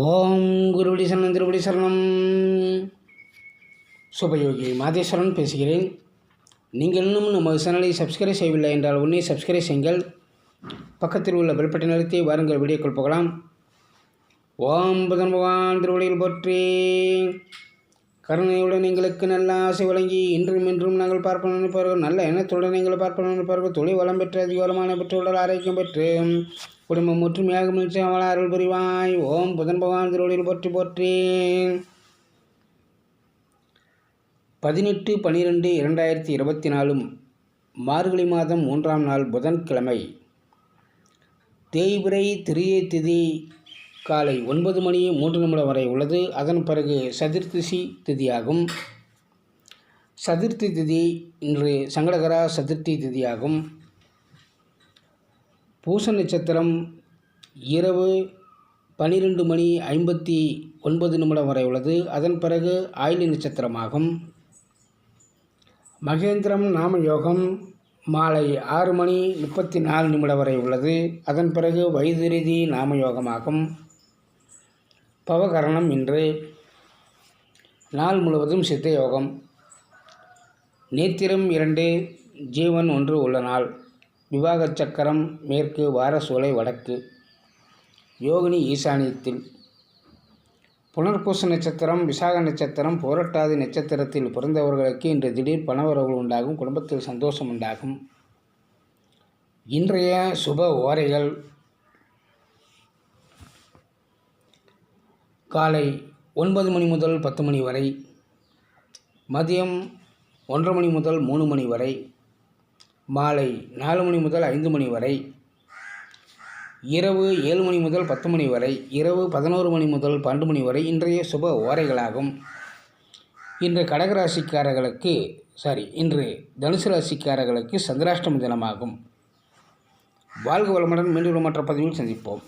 ஓம் குருவடி சரணம் திருவடி சரணம். சுபயோகி மாதேஸ்வரன் பேசுகிறேன். நீங்கள் இன்னும் நம்ம சேனலை சப்ஸ்கிரைப் செய்யவில்லை என்றால் உடனே சப்ஸ்கிரைப் செய்யுங்கள். பக்கத்தில் உள்ள பெல்பட்டை நிறுத்தி வாருங்கள் வீடியோக்குள் போகலாம். ஓம் புதன் பகவான் திருவடியில் போற்றி. கருணையுடன் எங்களுக்கு நல்ல ஆசை வழங்கி இன்றும் இன்றும் நாங்கள் பார்ப்போம் நினைப்பார்கள் நல்ல எண்ணத்துடன் எங்களை பார்ப்போம் நினைப்பார்கள் தொழில் வளம் பெற்று அதிகாரமான பெற்று உடல் ஆரோக்கியம் பெற்று குடும்பம் ஒற்றுமையாக முயற்சி அவள அருள் புரிவாய். ஓம் புதன் பகவான் திருவடியில் போற்றி போற்றி. பதினெட்டு பன்னிரெண்டு இரண்டாயிரத்தி இருபத்தி நாலு மார்கழி மாதம் மூன்றாம் நாள் புதன்கிழமை. தேய்பிரை திரிய திதி காலை ஒன்பது மணி மூன்று நிமிடம் வரை உள்ளது. அதன் பிறகு சதுர்த்திசி திதியாகும். சதுர்த்தி திதி இன்று சங்கடகரா சதுர்த்தி திதியாகும். பூச நட்சத்திரம் இரவு பன்னிரெண்டு மணி ஐம்பத்தி ஒன்பது நிமிடம் வரை உள்ளது. அதன் பிறகு ஆயிலி நட்சத்திரமாகும். மகேந்திரம் நாம யோகம் மாலை ஆறு மணி முப்பத்தி நாலு நிமிடம் வரை உள்ளது. அதன் பிறகு வைத்திருதி நாமயோகமாகும். பவகரணம் இன்று நாள் முழுவதும் சித்த யோகம் நேத்திரம் இரண்டு ஜீவன் ஒன்று உள்ள நாள். விவாக சக்கரம் மேற்கு வாரசூலை வடக்கு. யோகினி ஈசானியத்தில். புனர்பூச நட்சத்திரம் விசாக நட்சத்திரம் போரட்டாதி நட்சத்திரத்தில் பிறந்தவர்களுக்கு இன்று திடீர் பணவரவு உண்டாகும் குடும்பத்தில் சந்தோஷம் உண்டாகும். இன்றைய சுப ஓரைகள் காலை ஒன்பது மணி முதல் பத்து மணி வரை மதியம் ஒன்றரை மணி முதல் மூணு மணி வரை மாலை நாலு மணி முதல் ஐந்து மணி வரை இரவு ஏழு மணி முதல் பத்து மணி வரை இரவு பதினோரு மணி முதல் பன்னெண்டு மணி வரை இன்றைய சுப ஓரைகளாகும். இன்று கடகராசிக்காரர்களுக்கு சாரி இன்று தனுசு ராசிக்காரர்களுக்கு சந்திராஷ்டம தினமாகும். வாழ்க வளமுடன் மீண்டும் மற்ற பதிவில் சந்திப்போம்.